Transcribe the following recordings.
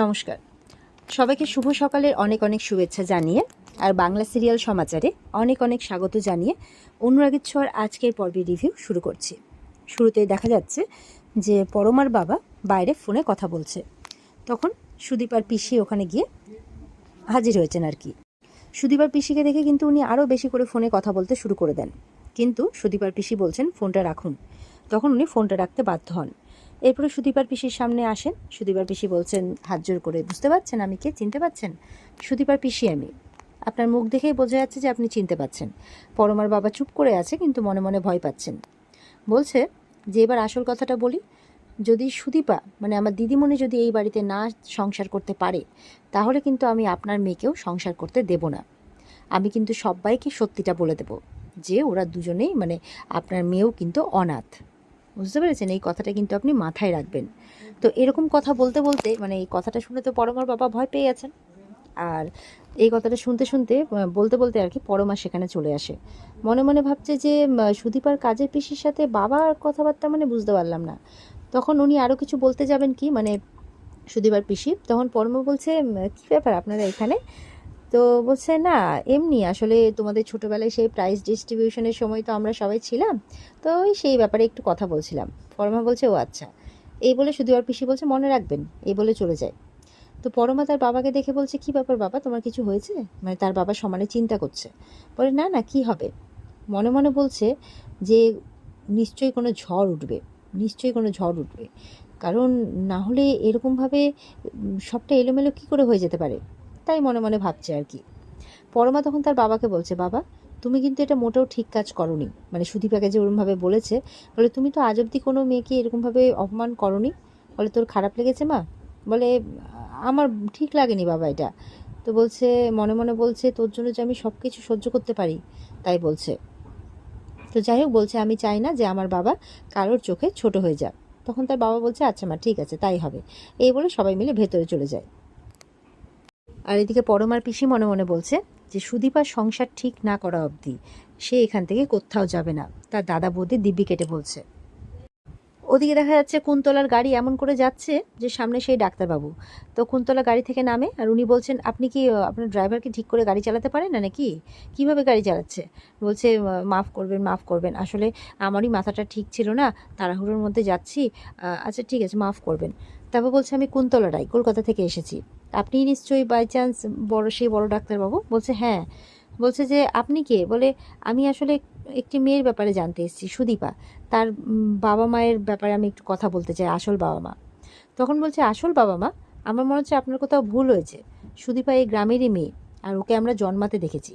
নমস্কার। সবাইকে শুভ সকালের অনেক অনেক শুভেচ্ছা জানিয়ে আর বাংলা সিরিয়াল সমাচারে অনেক অনেক স্বাগত জানিয়ে অনুরাগের ছোঁয়ার আজকের পর্বের রিভিউ শুরু করছি। শুরুতেই দেখা যাচ্ছে যে পরমার বাবা বাইরে ফোনে কথা বলছে। তখন সুদীপ আর পিসি ওখানে গিয়ে হাজির হয়েছেন আর কি। সুদীপ আর পিসিকে দেখে কিন্তু উনি আরও বেশি করে ফোনে কথা বলতে শুরু করে দেন। কিন্তু সুদীপ আর পিসি বলছেন, ফোনটা রাখুন। তখন উনি ফোনটা রাখতে বাধ্য হন। এরপরে সুদীপার পিসির সামনে আসেন। সুদীপার পিসি বলছেন, হাত জোর করে, বুঝতে পারছেন আমি কে? চিনতে পারছেন? সুদীপার পিসি আমি। আপনার মুখ দেখেই বোঝা যাচ্ছে যে আপনি চিনতে পাচ্ছেন পরমার বাবা চুপ করে আছে, কিন্তু মনে মনে ভয় পাচ্ছেন। বলছে, যে এবার আসল কথাটা বলি, যদি সুদীপা মানে আমার দিদিমণি যদি এই বাড়িতে না সংসার করতে পারে, তাহলে কিন্তু আমি আপনার মেয়েকেও সংসার করতে দেব না। আমি কিন্তু সবাইকে সত্যিটা বলে দেব, যে ওরা দুজনেই মানে আপনার মেয়েও কিন্তু অনাথ। বুঝতে পেরেছেন? এই কথাটা কিন্তু আপনি মাথায় রাখবেন। তো এরকম কথা বলতে বলতে মানে এই কথাটা শুনে তো পরমার বাবা ভয় পেয়ে গেছেন। আর এই কথাটা শুনতে শুনতে বলতে বলতে আর কি পরমা সেখানে চলে আসে। মনে মনে ভাবছে যে সুদীপার কাজের পিসির সাথে বাবার কথাবার্তা মানে বুঝতে পারলাম না। তখন উনি আরও কিছু বলতে যাবেন কি? মানে সুদীপার পিসি, তখন পরমা বলছে কী ব্যাপার আপনারা এখানে? তো বলছে, না, এমনি আসলে তোমাদের ছোটোবেলায় সেই প্রাইজ ডিস্ট্রিবিউশনের সময় তো আমরা সবাই ছিলাম। তো ওই সেই ব্যাপারে একটু কথা বলছিলাম। পরমা বলছে, ও আচ্ছা। এই বলে শুধু আর পিসি বলছে, মনে রাখবেন। এই বলে চলে যায়। তো পরমা তার বাবাকে দেখে বলছে, কি ব্যাপার বাবা, তোমার কিছু হয়েছে? মানে তার বাবা সমানে চিন্তা করছে। বলে, না না, কি হবে? মনে মনে বলছে যে, নিশ্চয়ই কোনো ঝড় উঠবে। নিশ্চয়ই কোনো ঝড় উঠবে। কারণ না হলে এরকমভাবে সবটা এলোমেলো কী করে হয়ে যেতে পারে? তাই মনে মনে ভাবছে আর কি। পরমা তখন তার বাবাকে বলছে, বাবা, তুমি কিন্তু এটা মোটেও ঠিক কাজ করনি। মানে সুদীপাকে যে ওরমভাবে বলেছে, বলে, তুমি তো আজ অব্দি কোনো মেয়েকে এরকমভাবে অপমান করনি? বলে, তোর খারাপ লেগেছে মা? বলে, আমার ঠিক লাগেনি বাবা এটা। তো বলছে, মনে মনে বলছে, তোর জন্য যে আমি সব কিছু সহ্য করতে পারি। তাই বলছে। তো যাই হোক, বলছে, আমি চাই না যে আমার বাবা কারোর চোখে ছোট হয়ে যাক। তখন তার বাবা বলছে আচ্ছা মা, ঠিক আছে, তাই হবে। এই বলে সবাই মিলে ভেতরে চলে যায়। আর এদিকে পরমার পিসি মনে মনে বলছে যে সুদীপার সংসার ঠিক না করা অবধি সে এখান থেকে কোথাও যাবে না। তার দাদা বৌদি দিব্যি কেটে বলছে। ওদিকে দেখা যাচ্ছে কুন্তলার গাড়ি এমন করে যাচ্ছে যে সামনে সেই ডাক্তারবাবু। তো কুন্তলা গাড়ি থেকে নামে আর উনি বলছেন, আপনি কি আপনার ড্রাইভারকে ঠিক করে গাড়ি চালাতে পারেন না নাকি? কীভাবে গাড়ি চালাচ্ছে? বলছে মাফ করবেন মাফ করবেন। আসলে আমারই মাথাটা ঠিক ছিল না, তাড়াহুড়োর মধ্যে যাচ্ছি। আচ্ছা ঠিক আছে, মাফ করবেন। তারপর বলছে, আমি কুন্তলা রায় কলকাতা থেকে এসেছি। আপনি নিশ্চয়ই বাই চান্স বড়, সেই বড় ডাক্তারবাবু? বলছে হ্যাঁ। বলছে যে, আপনি কে? বলে, আমি আসলে একটি মেয়ের ব্যাপারে জানতে এসেছি, সুদীপা। তার বাবা মায়ের ব্যাপারে আমি একটু কথা বলতে চাই, আসল বাবা মা। তখন বলছে, আসল বাবা মা? আমার মনে হচ্ছে আপনার কোথাও ভুল হয়েছে। সুদীপা এই গ্রামেরই মেয়ে, আর ওকে আমরা জন্মাতে দেখেছি।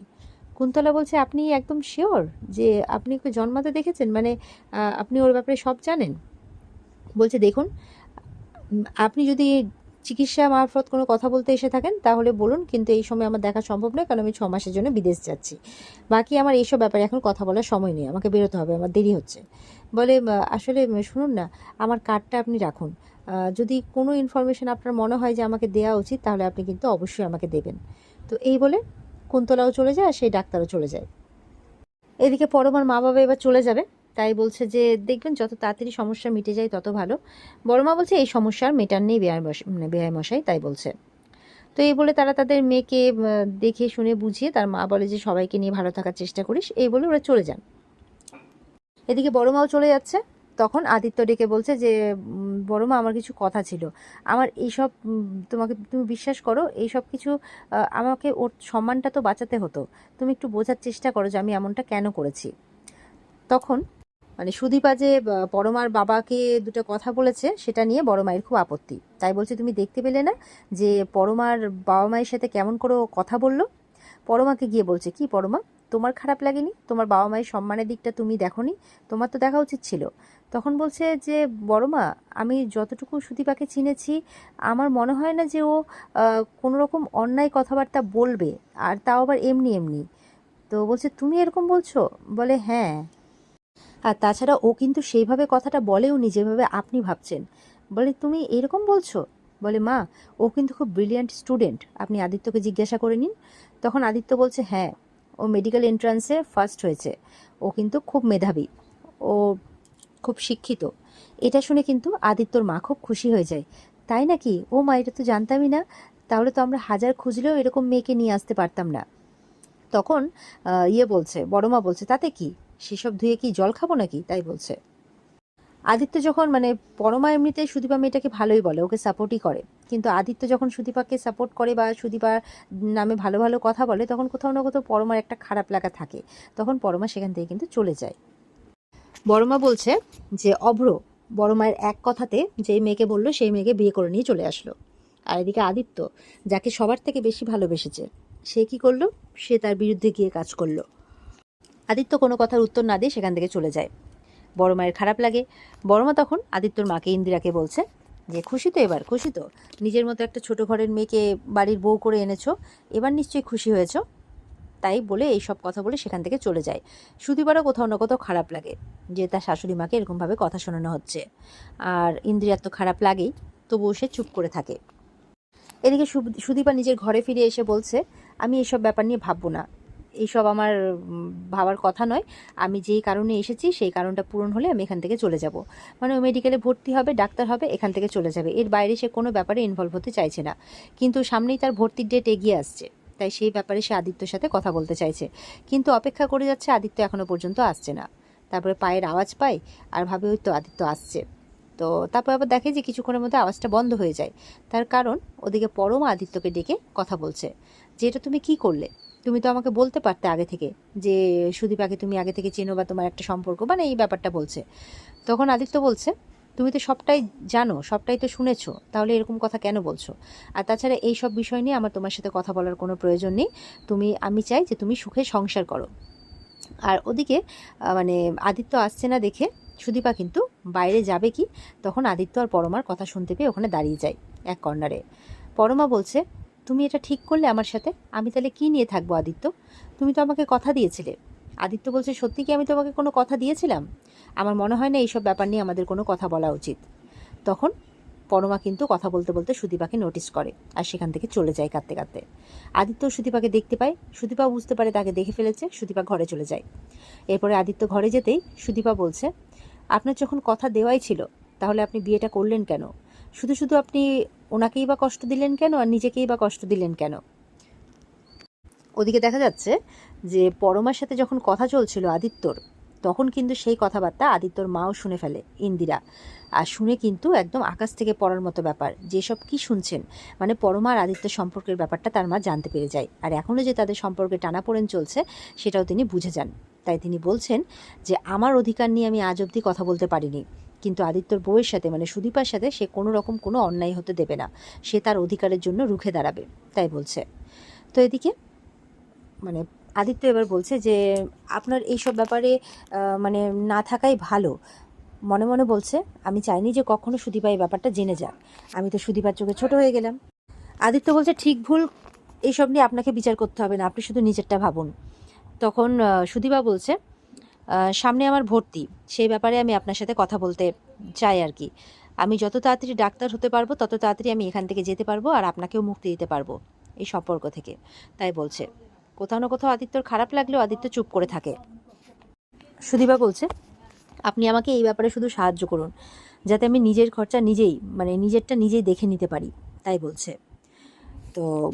কুন্তলা বলছে, আপনি একদম শিওর যে আপনি ওকে জন্মাতে দেখেছেন? মানে আপনি ওর ব্যাপারে সব জানেন? বলছে, দেখুন, আপনি যদি চিকিৎসা মারফত কোনো কথা বলতে এসে থাকেন, তাহলে বলুন, কিন্তু এই সময় আমার দেখা সম্ভব নয়, কারণ আমি ছ মাসের জন্য বিদেশ যাচ্ছি। বাকি আমার এইসব ব্যাপারে এখন কথা বলার সময় নেই, আমাকে বেরোতে হবে, আমার দেরি হচ্ছে। বলে আসলে শুনুন না, আমার কার্ডটা আপনি রাখুন। যদি কোনো ইনফরমেশন আপনার মনে হয় যে আমাকে দেওয়া উচিত, তাহলে আপনি কিন্তু অবশ্যই আমাকে দেবেন। তো এই বলে কুন্তলাও চলে যায় আর সেই ডাক্তারও চলে যায়। এদিকে পরমার মা বাবা এবার চলে যাবে। তাই বলছে যে, দেখবেন যত তাড়াতাড়ি সমস্যা মিটে যায়, তত ভালো। বড় মা বলছে, এই সমস্যার মেটার নেই বেয়ার মানে মশাই, তাই বলছে। তো এই বলে তারা তাদের মেয়েকে দেখে শুনে বুঝিয়ে তার মা বলে যে, সবাইকে নিয়ে ভালো থাকার চেষ্টা করিস। এই বলে ওরা চলে যান। এদিকে বড় মাও চলে যাচ্ছে। তখন আদিত্য ডেকে বলছে যে বড় মা আমার কিছু কথা ছিল। আমার এইসব তোমাকে তুমি বিশ্বাস করো, এইসব কিছু আমাকে ওর সম্মানটা তো বাঁচাতে হতো। তুমি একটু বোঝার চেষ্টা করো যে, আমি এমনটা কেন করেছি? তখন মানে সুদীপা যে পরমার বাবাকে দুটো কথা বলেছে, সেটা নিয়ে বড় মায়ের খুব আপত্তি। তাই বলছে, তুমি দেখতে পেলে না যে পরমার বাবা মায়ের সাথে কেমন করে কথা বলল? পরমাকে গিয়ে বলছে, কি পরমা তোমার খারাপ লাগেনি? তোমার বাবা মায়ের সম্মানের দিকটা তুমি দেখোনি? তোমার তো দেখা উচিত ছিল। তখন বলছে যে, বড়মা, আমি যতটুকু সুদীপাকে চিনেছি, আমার মনে হয় না যে ও কোনো রকম অন্যায় কথাবার্তা বলবে, আর তাও আবার এমনি এমনি। তো বলছে, তুমি এরকম বলছো? বলে হ্যাঁ। আর তাছাড়া ও কিন্তু সেইভাবে কথাটা বলেও নি যেভাবে আপনি ভাবছেন। বলে, তুমি এরকম বলছো? বলে, মা, ও কিন্তু খুব ব্রিলিয়ান্ট স্টুডেন্ট আপনি আদিত্যকে জিজ্ঞাসা করে নিন। তখন আদিত্য বলছে হ্যাঁ ও মেডিকেল এন্ট্রান্সে ফার্স্ট হয়েছে। ও কিন্তু খুব মেধাবী। ও খুব শিক্ষিত। এটা শুনে কিন্তু আদিত্যর মা খুব খুশি হয়ে যায়। তাই নাকি? ও মা, এটা তো জানতামই না। তাহলে তো আমরা হাজার খুঁজলেও এরকম মেয়েকে নিয়ে আসতে পারতাম না। তখন ইয়ে বলছে, বড় মা বলছে, তাতে কি? সেসব ধুয়ে কি জল খাব নাকি? তাই বলছে। আদিত্য যখন মানে পরমা এমনিতে সুদীপা মেয়েটাকে ভালোই বলে, ওকে সাপোর্টই করে। কিন্তু আদিত্য যখন সুদীপাকে সাপোর্ট করে বা সুদীপার নামে ভালো ভালো কথা বলে, তখন কোথাও না কোথাও পরমার একটা খারাপ লাগা থাকে। তখন পরমা সেখান থেকে কিন্তু চলে যায়। বড়মা বলছে যে, অভ্র বড় মায়ের এক কথাতে যেই মেয়েকে বলল, সেই মেয়েকে বিয়ে করে নিয়ে চলে আসলো। আর এদিকে আদিত্য, যাকে সবার থেকে বেশি ভালোবেসেছে, সে কি করল? সে তার বিরুদ্ধে গিয়ে কাজ করল। আদিত্য কোনো কথার উত্তর না দিয়ে সেখান থেকে চলে যায়। বড় মায়ের খারাপ লাগে। বড় মা তখন আদিত্যর মাকে ইন্দিরাকে বলছে যে, খুশি তো এবার, খুশি তো। নিজের মতো একটা ছোট ঘরের মেয়েকে বাড়ির বউ করে এনেছো, এবার নিশ্চয়ই খুশি হয়েছো। তাই বলে এই সব কথা বলে সেখান থেকে চলে যায়। সুদীপারও কোথাও না কোথাও খারাপ লাগে যে, তার শাশুড়ি মাকে এরকমভাবে কথা শোনানো হচ্ছে। আর ইন্দ্রিয়ার তো খারাপ লাগেই, তবুও সে চুপ করে থাকে। এদিকে সুদীপা নিজের ঘরে ফিরে এসে বলছে, আমি এসব ব্যাপার নিয়ে ভাববো না। এইসব আমার ভাবার কথা নয়। আমি যেই কারণে এসেছি, সেই কারণটা পূরণ হলে আমি এখান থেকে চলে যাব। মানে ও মেডিকেলে ভর্তি হবে, ডাক্তার হবে, এখান থেকে চলে যাবে। এর বাইরে সে কোনো ব্যাপারে ইনভলভ হতে চাইছে না। কিন্তু সামনেই তার ভর্তির ডেট এগিয়ে আসছে। তাই সেই ব্যাপারে সে আদিত্যর সাথে কথা বলতে চাইছে। কিন্তু অপেক্ষা করে যাচ্ছে আদিত্য এখনও পর্যন্ত আসছে না। তারপরে পায়ের আওয়াজ পায়, আর ভাবে ওই তো আদিত্য আসছে। তো তারপর আবার দেখে যে কিছুক্ষণের মধ্যে আওয়াজটা বন্ধ হয়ে যায়। তার কারণ ওদিকে পরম আদিত্যকে ডেকে কথা বলছে। যে এটা তুমি কি করলে? তুমি তো আমাকে বলতে পারতে আগে থেকে যে, সুদীপাকে তুমি আগে থেকে চেনো বা তোমার একটা সম্পর্ক মানে এই ব্যাপারটা বলছে। তখন আদিত্য বলছে, তুমি তো সবটাই জানো, সবটাই তো শুনেছো, তাহলে এরকম কথা কেন বলছো? আর তাছাড়া এই সব বিষয় নিয়ে আমার তোমার সাথে কথা বলার কোনো প্রয়োজন নেই। তুমি, আমি চাই যে তুমি সুখে সংসার করো। আর ওদিকে মানে আদিত্য আসছে না দেখে, সুদীপা কিন্তু বাইরে যাবে কি? তখন আদিত্য আর পরমার কথা শুনতে পেয়ে ওখানে দাঁড়িয়ে যায় এক কর্নারে। পরমা বলছে তুমি এটা ঠিক করলে আমার সাথে। আমি তাহলে কি নিয়ে থাকব আদিত্য? তুমি তো আমাকে কথা দিয়েছিলে। আদিত্য বলছে, সত্যি কি আমি তোমাকে কোনো কথা দিয়েছিলাম? আমার মনে হয় না এইসব ব্যাপার নিয়ে আমাদের কোনো কথা বলা উচিত। তখন পরমা কিন্তু কথা বলতে বলতে সুদীপাকে নোটিস করে আর সেখান থেকে চলে যায় কাঁদতে কাঁদতে। আদিত্য সুদীপাকে দেখতে পায়। সুদীপা বুঝতে পারে তাকে দেখে ফেলেছে। সুদীপা ঘরে চলে যায়। এরপরে আদিত্য ঘরে যেতেই সুদীপা বলছে, আপনার যখন কথা দেওয়াই ছিল, তাহলে আপনি বিয়েটা করলেন কেন? শুধু শুধু আপনি ওনাকেই বা কষ্ট দিলেন কেন আর নিজেকেই বা কষ্ট দিলেন কেন? ওদিকে দেখা যাচ্ছে যে পরমার সাথে যখন কথা চলছিল আদিত্যর, তখন কিন্তু সেই কথাবার্তা আদিত্যর মাও শুনে ফেলে, ইন্দিরা। আর শুনে কিন্তু একদম আকাশ থেকে পড়ার মতো ব্যাপার, যেসব কি শুনছেন। মানে পরমা আর আদিত্য সম্পর্কের ব্যাপারটা তার মা জানতে পেরে যায়। আর এখনও যে তাদের সম্পর্কে টানাপোড়েন চলছে, সেটাও তিনি বুঝে যান। তাই তিনি বলছেন যে, আমার অধিকার নিয়ে আমি আজ অবধি কথা বলতে পারিনি। কিন্তু আদিত্যর বউয়ের সাথে মানে সুদীপার সাথে সে কোনো রকম কোনো অন্যায় হতে দেবে না। সে তার অধিকারের জন্য রুখে দাঁড়াবে, তাই বলছে। তো এদিকে মানে আদিত্য এবার বলছে যে, আপনার এইসব ব্যাপারে মানে না থাকাই ভালো। মনে মনে বলছে, আমি চাইনি যে কখনো সুদীপা এই ব্যাপারটা জেনে যাক। আমি তো সুদীপার চোখে ছোট হয়ে গেলাম। আদিত্য বলছে, ঠিক ভুল, এইসব নিয়ে আপনাকে বিচার করতে হবে না, আপনি শুধু নিজেরটা ভাবুন। তখন সুদীপা বলছে সামনে আমার ভর্তি। সেই ব্যাপারে আমি আপনার সাথে কথা বলতে চাই আর কি। আমি যত তাড়াতাড়ি ডাক্তার হতে পারব, তত তাড়াতাড়ি আমি এখান থেকে যেতে পারব আর আপনাকেও মুক্তি দিতে পারব এই সম্পর্ক থেকে। তাই বলছে। কোথাও না কোথাও আদিত্যর খারাপ লাগলেও আদিত্য চুপ করে থাকে। সুদীপা বলছে, আপনি আমাকে এই ব্যাপারে শুধু সাহায্য করুন, যাতে আমি নিজের খরচা নিজেই মানে নিজেরটা নিজেই দেখে নিতে পারি। তাই বলছে। তো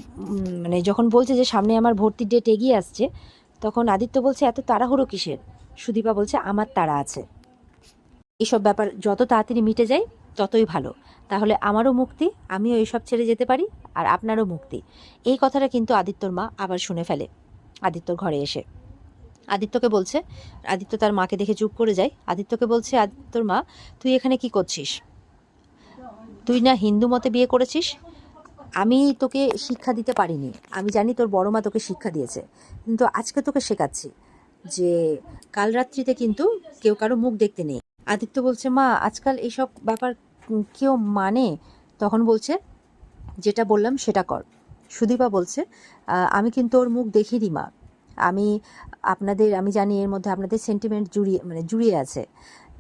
মানে যখন বলছে যে সামনে আমার ভর্তির ডেট এগিয়ে আসছে, তখন আদিত্য বলছে, এত তাড়াহুড়ো কিসের? সুদীপা বলছে, আমার তারা আছে। এসব ব্যাপার যত তাড়াতাড়ি মিটে যায়, ততই ভালো। তাহলে আমারও মুক্তি, আমিও এইসব ছেড়ে যেতে পারি, আর আপনারও মুক্তি। এই কথাটা কিন্তু আদিত্যর মা আবার শুনে ফেলে। আদিত্যর ঘরে এসে। আদিত্যকে বলছে, আদিত্য তার মাকে দেখে চুপ করে যায়। আদিত্যকে বলছে, আদিত্যর মা, তুই এখানে কি করছিস? তুই না হিন্দু মতে বিয়ে করেছিস? আমি তোকে শিক্ষা দিতে পারিনি। আমি জানি তোর বড় মা তোকে শিক্ষা দিয়েছে। কিন্তু আজকে তোকে শেখাচ্ছি। যে কাল রাত্রিতে কিন্তু কেউ কারও মুখ দেখতে নেই। আদিত্য বলছে, মা, আজকাল এইসব ব্যাপার কেউ মানে? তখন বলছে, যেটা বললাম সেটা কর। সুদীপা বলছে আমি কিন্তু ওর মুখ দেখিনি, মা। আমি আপনাদের, আমি জানি এর মধ্যে আপনাদের সেন্টিমেন্ট জুড়িয়ে মানে জুড়িয়ে আছে।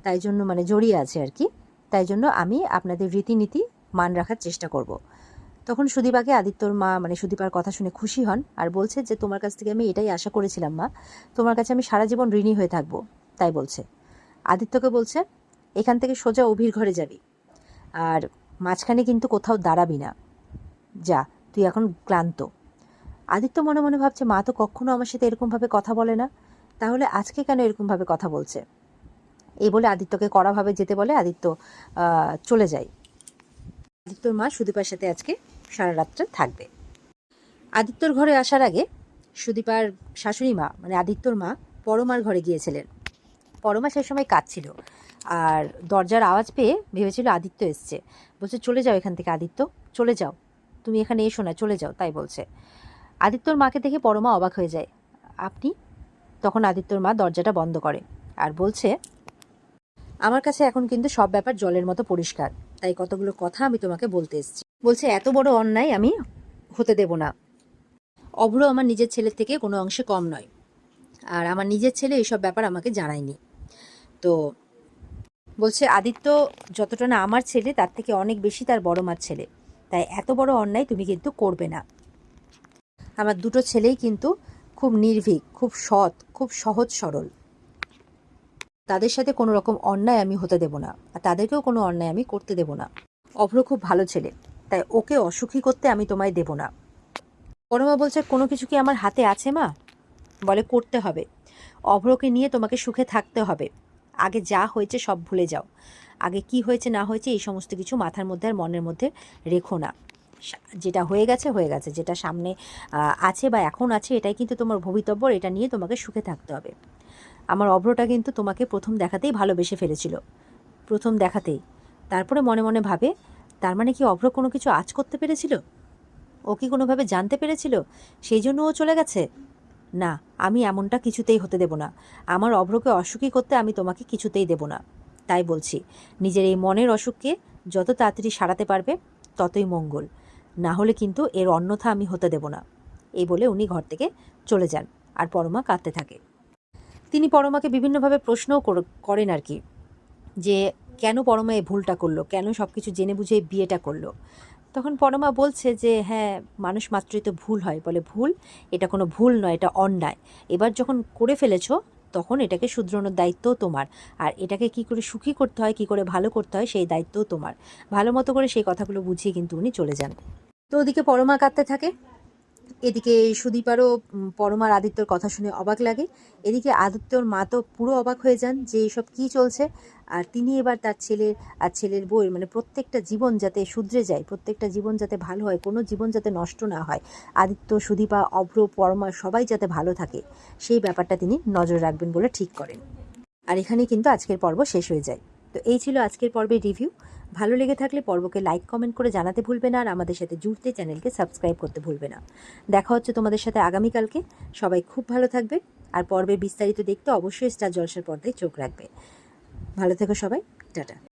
তাই জন্য মানে জড়িয়ে আছে আর কি। তাই জন্য আমি আপনাদের রীতিনীতি মান রাখার চেষ্টা করব। তখন সুদীপাকে আদিত্যর মা মানে সুদীপার কথা শুনে খুশি হন আর বলছে যে, তোমার কাছ থেকে আমি এটাই আশা করেছিলাম, মা। তোমার কাছে আমি সারা জীবন ঋণী হয়ে থাকব। তাই বলছে। আদিত্যকে বলছে, এখান থেকে সোজা অভির ঘরে যাবি। আর মাঝখানে কিন্তু কোথাও দাঁড়াবি না। যা, তুই এখন ক্লান্ত। আদিত্য মনে মনে ভাবছে, মা তো কখনো আমার সাথে এরকমভাবে কথা বলে না। তাহলে আজকে কেন এরকমভাবে কথা বলছে? এই বলে আদিত্যকে কড়াভাবে যেতে বলে আদিত্য চলে যায়। আদিত্যর মা সুদীপার সাথে আজকে সারা রাতটা থাকবে। আদিত্যর ঘরে আসার আগে সুদীপার শাশুড়ি মা মানে আদিত্যর মা পরমার ঘরে গিয়েছিলেন। পরমা সেই সময় কাঁদছিল আর দরজার আওয়াজ পেয়ে ভেবেছিল আদিত্য এসছে। বলছে, চলে যাও এখান থেকে আদিত্য, চলে যাও। তুমি এখানে এসো না, চলে যাও। তাই বলছে। আদিত্যর মাকে দেখে পরমা অবাক হয়ে যায়। আপনি? তখন আদিত্যর মা দরজাটা বন্ধ করে আর বলছে, আমার কাছে এখন কিন্তু সব ব্যাপার জলের মতো পরিষ্কার। তাই কতগুলো কথা আমি তোমাকে বলতে এসেছি। বলছে, এত বড় অন্যায় আমি হতে দেব না। অভ্র আমার নিজের ছেলের থেকে কোনো অংশে কম নয়। আর আমার নিজের ছেলে এইসব ব্যাপার আমাকে জানায়নি। তো বলছে, আদিত্য যতটা না আমার ছেলে, তার থেকে অনেক বেশি তার বড় মার ছেলে। তাই এত বড় অন্যায় তুমি কিন্তু করবে না। আমার দুটো ছেলেই কিন্তু খুব নির্ভীক, খুব সৎ, খুব সহজ সরল। তাদের সাথে কোনো রকম অন্যায় আমি হতে দেব না, আর তাদেরকেও কোনো অন্যায় আমি করতে দেব না। অভ্র খুব ভালো ছেলে। তাই ওকে অসুখী করতে আমি তোমায় দেব না। পরমা বলছে, কোনো কিছু কি আমার হাতে আছে, মা? বলে, করতে হবে। অভ্রকে নিয়ে তোমাকে সুখে থাকতে হবে। আগে যা হয়েছে সব ভুলে যাও। আগে কি হয়েছে, না হয়েছে, এই সমস্ত কিছু মাথার মধ্যে আর মনের মধ্যে রেখো না। যেটা হয়ে গেছে হয়ে গেছে। যেটা সামনে আছে বা এখন আছে, এটাই কিন্তু তোমার ভবিতব্য এটা নিয়ে তোমাকে সুখে থাকতে হবে। আমার অভ্রটা কিন্তু তোমাকে প্রথম দেখাতেই ভালোবেসে ফেলেছিল। প্রথম দেখাতেই। তারপরে মনে মনে ভাবে তার মানে কি অভ্র কোনো কিছু আজ করতে পেরেছিল? ও কি কোনোভাবে জানতে পেরেছিল? সেই জন্য ও চলে গেছে? না, আমি এমনটা কিছুতেই হতে দেব না। আমার অভ্রকে অসুখী করতে আমি তোমাকে কিছুতেই দেব না। তাই বলছি, নিজের এই মনের অসুখকে যত তাড়াতাড়ি সারাতে পারবে, ততই মঙ্গল। না হলে কিন্তু এর অন্যথা আমি হতে দেব না। এই বলে উনি ঘর থেকে চলে যান, আর পরমা কাঁদতে থাকে। তিনি পরমাকে বিভিন্নভাবে প্রশ্নও কর- করেন আর কি, যে কেন পরমা এই ভুলটা করল? কেন সব কিছু জেনে বুঝে বিয়েটা করল? তখন পরমা বলছে যে হ্যাঁ মানুষ মাত্রই তো ভুল হয়। বলে, ভুল? এটা কোনো ভুল নয়, এটা অন্যায়। এবার যখন করে ফেলেছো, তখন এটাকে শুধরানোর দায়িত্বও তোমার। আর এটাকে কি করে সুখী করতে হয়, কি করে ভালো করতে হয়, সেই দায়িত্বও তোমার। ভালো মতো করে সেই কথাগুলো বুঝিয়ে কিন্তু উনি চলে যান। তো ওদিকে পরমা কাঁদতে থাকে। এদিকে সুদীপারও পরমার আদিত্যর কথা শুনে অবাক লাগে। এদিকে আদিত্যর মা তো পুরো অবাক হয়ে যান যে এইসব কী চলছে। আর তিনি এবার তার ছেলের, আর ছেলের বউয়ের মানে প্রত্যেকটা জীবন যাতে শুধরে যায়, প্রত্যেকটা জীবন যাতে ভালো হয়, কোনো জীবন যাতে নষ্ট না হয়, আদিত্য, সুদীপা, অভ্র, পরমা সবাই যাতে ভালো থাকে, সেই ব্যাপারটা তিনি নজর রাখবেন বলে ঠিক করেন। আর এখানেই কিন্তু আজকের পর্ব শেষ হয়ে যায়। তো এই ছিল আজকের পর্বের রিভিউ। ভালো লেগে থাকলে পর্বকে লাইক কমেন্ট করে জানাতে ভুলবে না আর আমাদের সাথে জুড়তে চ্যানেলকে সাবস্ক্রাইব করতে ভুলবে না। দেখা হচ্ছে তোমাদের সাথে আগামীকালকে। সবাই খুব ভালো থাকবে আর পর্বে বিস্তারিত দেখতে অবশ্যই স্টার জলসার পর্দায় চোখ রাখবে। ভালো থেকো সবাই। টাটা।